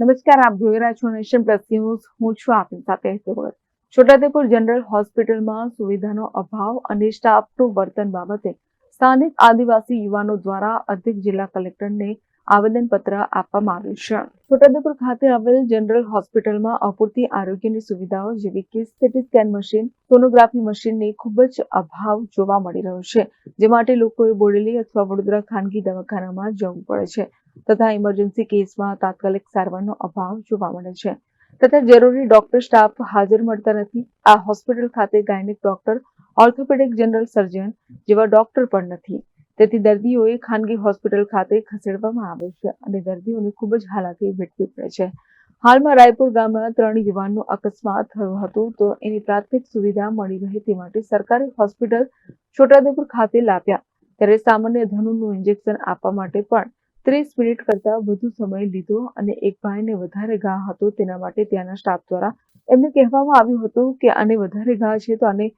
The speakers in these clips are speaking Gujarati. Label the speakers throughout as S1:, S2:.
S1: નમસ્કાર, આપ જોઈ રહ્યા છો નેશન પ્લસ ન્યૂઝ. હું છું આપની સાથે હેતલ છોટાઉદેપુર જનરલ હોસ્પિટલમાં સુવિધાનો અભાવ અને સ્ટાફનું વર્તન બાબતે સ્થાનિક આદિવાસી યુવાનો દ્વારા અધિક જિલ્લા કલેક્ટરને આવેદનપત્ર આપવામાં આવ્યું છે. છોટાઉદેપુર ખાતે આવેલ જનરલ હોસ્પિટલમાં અપૂરતી આરોગ્યની સુવિધાઓ જેવી કે સીટી સ્કેન મશીન, સોનોગ્રાફી મશીનની ખૂબ જ અભાવ જોવા મળી રહ્યો છે, જે માટે લોકોએ બોડેલી અથવા વડોદરા ખાનગી દવાખાનામાં જવું પડે છે. તથા ઇમરજન્સી કેસમાં તાત્કાલિક સારવારનો અભાવ જોવા મળે છે. તથા જરૂરી ડોક્ટર સ્ટાફ હાજર મળતા નથી. આ હોસ્પિટલ ખાતે gynaec doctor orthopaedic general surgeon જેવા ડોક્ટર પણ નથી. તેથી દર્દીઓએ ખાનગી હોસ્પિટલ ખાતે ખસેડવામાં આવે છે અને દર્દીઓને ખૂબ જ હાલાકી વેઠવી પડે છે. હાલમાં રાયપુર ગામમાં ત્રણ યુવાનનો અકસ્માત થયો હતો, તો એની પ્રાથમિક સુવિધા મળી રહે તે માટે સરકારી હોસ્પિટલ છોટાઉદેપુર ખાતે લાવ્યા. ત્યારે સામાન્ય ધનુનું ઇન્જેક્શન આપવા માટે પણ ત્રીસ મિનિટ કરતા વધુ સમય લીધો અને એક ભાઈને વધારે ઘા હતો તેના માટે ત્યાંના સ્ટાફ દ્વારા એમને કહેવામાં આવ્યું હતું કે આને વધારે ઘા છે તો આને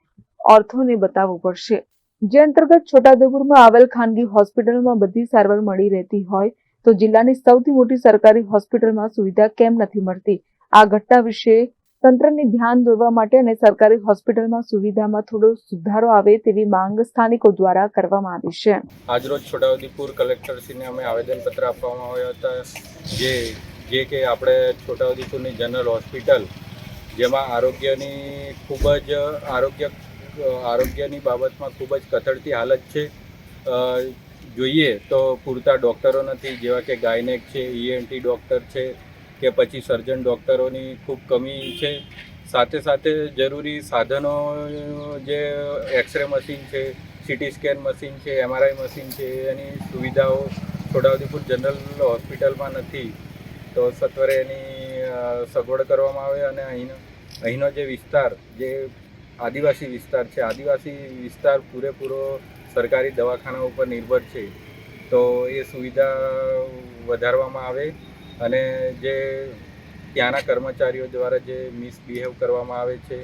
S1: ઓર્થોને બતાવવું પડશે. જે અંતર્ગત છોટાઉદેપુરમાં આવેલ ખાનગી હોસ્પિટલમાં બધી સારવાર મળી રહેતી હોય તો જિલ્લાની સૌથી મોટી સરકારી હોસ્પિટલમાં સુવિધા કેમ નથી મળતી? આ ઘટના વિશે તંત્રને ધ્યાન દોરવા માટે અને સરકારી હોસ્પિટલમાં સુવિધામાં થોડો સુધારો આવે તેવી માંગ સ્થાનિકો દ્વારા કરવામાં આવી છે.
S2: આજરોજ છોટાઉદેપુર કલેક્ટરશ્રીને અમે આવેદનપત્ર આપવામાં આવ્યા હતા, જે જે કે આપણે છોટાઉદેપુરની જનરલ હોસ્પિટલ, જેમાં આરોગ્યની ખૂબ જ, આરોગ્ય, આરોગ્યની બાબતમાં ખૂબ જ કથળતી હાલત છે. જોઈએ તો પૂરતા ડૉક્ટરો નથી, જેવા કે ગાયનેક છે ઈએનટી ડૉક્ટર છે કે પછી સર્જન ડૉક્ટરોની ખૂબ કમી છે. સાથે સાથે જરૂરી સાધનો જે એક્સરે મશીન છે સીટી સ્કેન મશીન છે એમઆરઆઈ મશીન છે, એની સુવિધાઓ છોટાઉદેપુર જનરલ હોસ્પિટલમાં નથી. તો સત્વરે એની સગવડ કરવામાં આવે અને અહીંનો અહીંનો જે વિસ્તાર, જે આદિવાસી વિસ્તાર છે, આદિવાસી વિસ્તાર પૂરેપૂરો સરકારી દવાખાના ઉપર નિર્ભર છે. તો એ સુવિધા વધારવામાં આવે. અને જે ત્યાંના કર્મચારીઓ દ્વારા જે મિસબિહેવ કરવામાં આવે છે,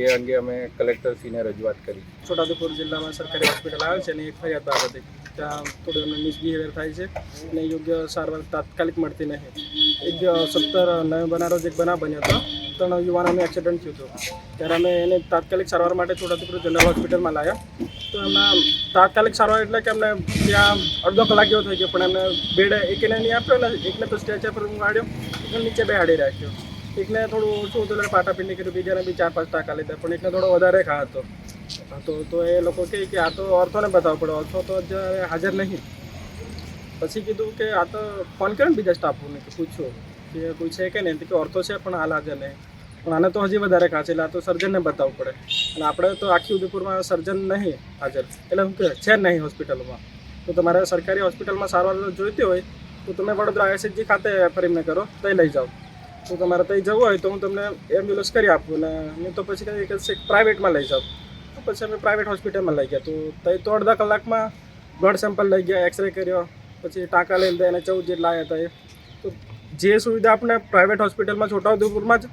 S2: એ અંગે અમે કલેક્ટરશ્રીને રજૂઆત કરી.
S3: છોટાઉદેપુર જિલ્લામાં સરકારી હોસ્પિટલ આવે છે અને એક ફરિયાદ બાબતે ત્યાં થોડું એમને મિસબિહેવિયર થાય છે અને યોગ્ય સારવાર તાત્કાલિક મળતી નહીં. એક સત્તર નવેમ્બરના રોજ એક બનાવ બન્યો હતો, ત્રણ યુવાનોનું એક્સિડન્ટ થયું હતું. ત્યારે અમે એને તાત્કાલિક સારવાર માટે છોટાઉદેપુર જનરલ હોસ્પિટલમાં લાવ્યા તો એમના તાત્કાલિક સારવાર એટલે કે એમને ત્યાં અડધો કલાક જેવો થઈ ગયો, પણ એમને બેડ એકને નહીં આપ્યો ને એકને તો સ્ટેચર પર ઊંઘાડ્યો એકને નીચે બેહાડી રાખ્યો. એકને થોડું ઓછું હતું એટલે પાટાપીંડી કર્યું બીજાને બી ચાર પાંચ ટાકા લીધા, પણ એકને થોડો વધારે ખા હતો. તો તો એ લોકો કહે કે આ તો ઓર્થોને બતાવવું પડે, ઓર્થો તો અત્યારે હાજર નહીં. પછી કીધું કે આ તો ફોન કર્યો ને બીજા સ્ટાફોને કે પૂછ્યું કે કોઈ છે કે નહીં? કે ઓર્થો છે, પણ હાલ હાજર નહીં. પણ આને તો હજી વધારે ખા છે એટલે આ તો સર્જનને બતાવવું પડે. અને આપણે તો આખી ઉદયપુરમાં સર્જન નહીં હાજર. એટલે શું કહે, છે નહીં હોસ્પિટલમાં તો તમારે સરકારી હોસ્પિટલમાં સારવાર જોઈતી હોય, તો તમે વડોદરા એસએચજી ખાતે ફરીને કરો તો લઈ જાઓ. તો તમારે ત્યાં જવું હોય તો હું તમને એમ્બ્યુલન્સ કરી આપું અને નહીં તો પછી કંઈ કહેશે પ્રાઇવેટમાં લઈ જાઓ. તો પછી અમે પ્રાઇવેટ હોસ્પિટલમાં લઈ ગયા. તો ત્યાં તો અડધા કલાકમાં બ્લડ સેમ્પલ લઈ ગયા એક્સરે કર્યો, પછી ટાંકા લઈ લીધા એને ચૌદ જેટલા આવ્યા હતા એ. તો જે સુવિધા આપણે પ્રાઇવેટ હોસ્પિટલમાં છોટાઉદેપુરમાં જ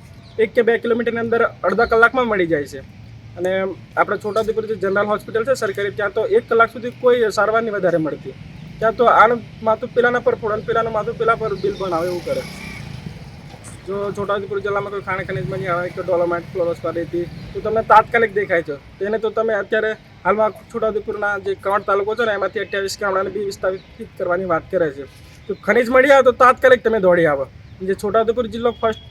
S3: એક કે બે કિલોમીટરની અંદર અડધા કલાકમાં મળી જાય છે. અને આપણે છોટાઉદેપુર જે જનરલ હોસ્પિટલ છે સરકારી, ત્યાં તો એક કલાક સુધી કોઈ સારવાર નહીં વધારે મળતી. ત્યાં તો આનું માથું પેલાના પર ફોડન પેલાનું માથું પેલા પર બિલ બનાવે એવું કરે. જો છોટાઉદેપુર જિલ્લામાં કોઈ ખાણ ખનિજમાં આવે કે ડોલોમાઇટ ફ્લોરોસ્પાર હતી તો તમને તાત્કાલિક દેખાય છે. તેને તો તમે અત્યારે હાલમાં છોટાઉદેપુરના જે કવાડ તાલુકો છે ને, એમાંથી અઠ્યાવીસ ગામડાને બી વિસ્તારિત કરવાની વાત કરે છે. તો ખનીજ મળી આવે તો તાત્કાલિક તમે દોડી આવો. જે છોટાઉદેપુર જિલ્લો ફર્સ્ટ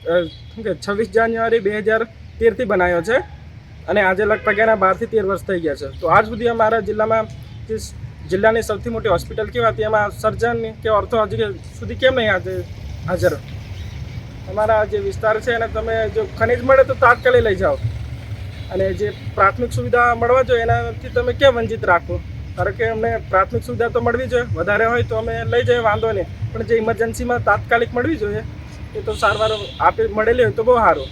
S3: કે, છવ્વીસ જાન્યુઆરી બે હજાર તેરથી બનાવ્યો છે અને આજે લગભગ એના બારથી તેર વર્ષ થઈ ગયા છે. તો આજ સુધી અમારા જિલ્લામાં જે જિલ્લાની સૌથી મોટી હોસ્પિટલ કહેવાતી એમાં સર્જન કે ઓર્થો હજી સુધી કેમ નહીં આજે હાજર? અમારા જે વિસ્તાર છે એને તમે જો ખનિજ મળે તો તાત્કાલિક લઈ જાઓ. અને જે પ્રાથમિક સુવિધા મળવા જોઈએ એનાથી તમે કેમ વંચિત રાખો? કારણ કે અમને પ્રાથમિક સુવિધા તો મળવી જોઈએ વધારે હોય તો અમે લઈ જઈએ વાંધો નહીં. પણ જે ઇમરજન્સીમાં તાત્કાલિક મળવી જોઈએ એ તો સારવાર આપી મળેલી હોય તો બહુ સારું.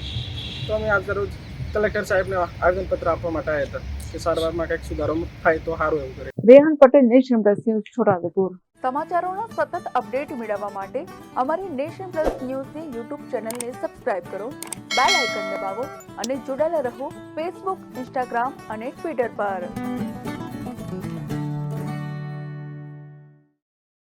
S3: તો અમે આજ દરરોજ કલેક્ટર સાહેબને આવેદનપત્ર આપવા માટે આવ્યા હતા કે સારવારમાં કંઈક સુધારો થાય તો સારું એવું કરે.
S1: Rehan Patel Nation Plus News Chhotaudepur.
S4: સમાચારોના સતત અપડેટ મેળવવા માટે અમારી નેશન પ્લસ ન્યૂઝની યુટ્યુબ ચેનલને સબસ્ક્રાઇબ કરો બેલ આઇકન દબાવો અને જોડાયેલા રહો ફેસબુક ઇન્સ્ટાગ્રામ અને ટ્વિટર પર.